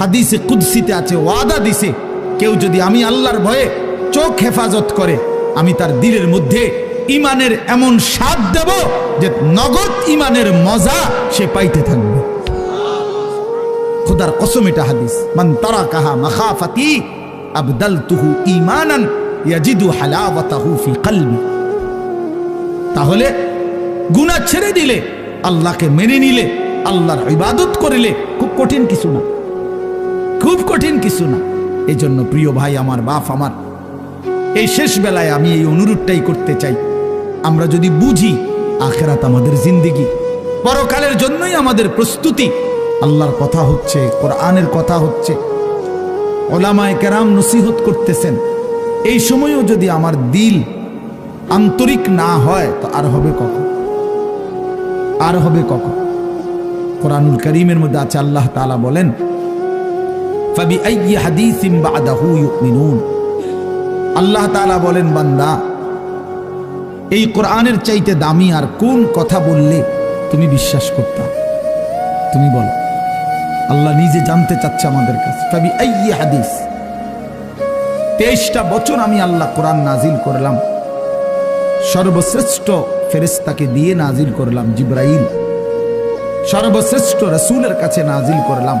হাদিসে, কুদ্সিতে আছে, ওয়াদা দিছে, কেউ যদি আমি আল্লাহর ভয়ে চোখ হেফাজত করে, আমি তার দিলের মধ্যে ইমানের এমন স্বাদ দেব যে নগদ ইমানের মজা সে পাইতে থাকবে। খুদার কসম এটা হাদিস। মান তারা কাহা মাখাফাতি আবদাল তুহু ইমানান ইয়াজিদু হালাওয়াতাহু ফি কলবি। তাহলে গুনাহ ছেড়ে দিলে, আল্লাহকে মেনে নিলে, আল্লাহর ইবাদত করিলে খুব কঠিন কিছু না। খুব কঠিন কিছু না। এই জন্য প্রিয় ভাই, আমার বাপ, আমার, এই শেষ বেলায় আমি এই অনুরোধটাই করতে চাই। আমরা যদি বুঝি আখেরাত আমাদের জিন্দিগি, পরকালের জন্যই আমাদের প্রস্তুতি। আল্লাহর কথা হচ্ছে, কোরআনের কথা হচ্ছে। ওলামায় কেরাম নসিহত করতেছেন, এই সময়ও যদি আমার দিল আন্তরিক না হয়, তো আর হবে কখন? আর হবে কখন? কোরআনুল করিমের মধ্যে আছে, আল্লাহ তাআলা বলেন আল্লাহ বলেন, বান্দা, এই কোরআনের চাইতে দামি আর কোন কথা বললে তুমি বিশ্বাস করতা? তুমি বলো। আল্লাহ নিজে জানতে চাচ্ছে আমাদের কাছে। ফাবি হাদিস। তেইশটা বছর আমি আল্লাহ কোরআন নাজিল করলাম। সর্বশ্রেষ্ঠ ফেরেস্তাকে দিয়ে নাজিল করলাম জিব্রাইল। সর্বশ্রেষ্ঠ রসুলের কাছে নাজিল করলাম।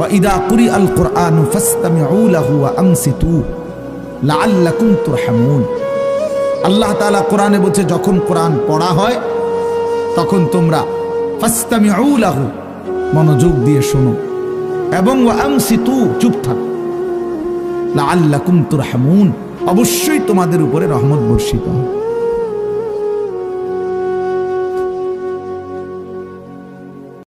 وإذا قرئ القرآن فاستمعوا له وأنصتوا لعلكم ترحمون আল্লাহ তাআলা কোরআনে বলছে যখন কোরআন পড়া হয় তখন তোমরা ফাস্তামিউ লাহু মনোযোগ দিয়ে শোনো এবং ওয়াংসিতু চুপ থাকো লাআল্লাকুম তুরহামুন অবশ্যই তোমাদের উপরে রহমত বর্ষিত হবে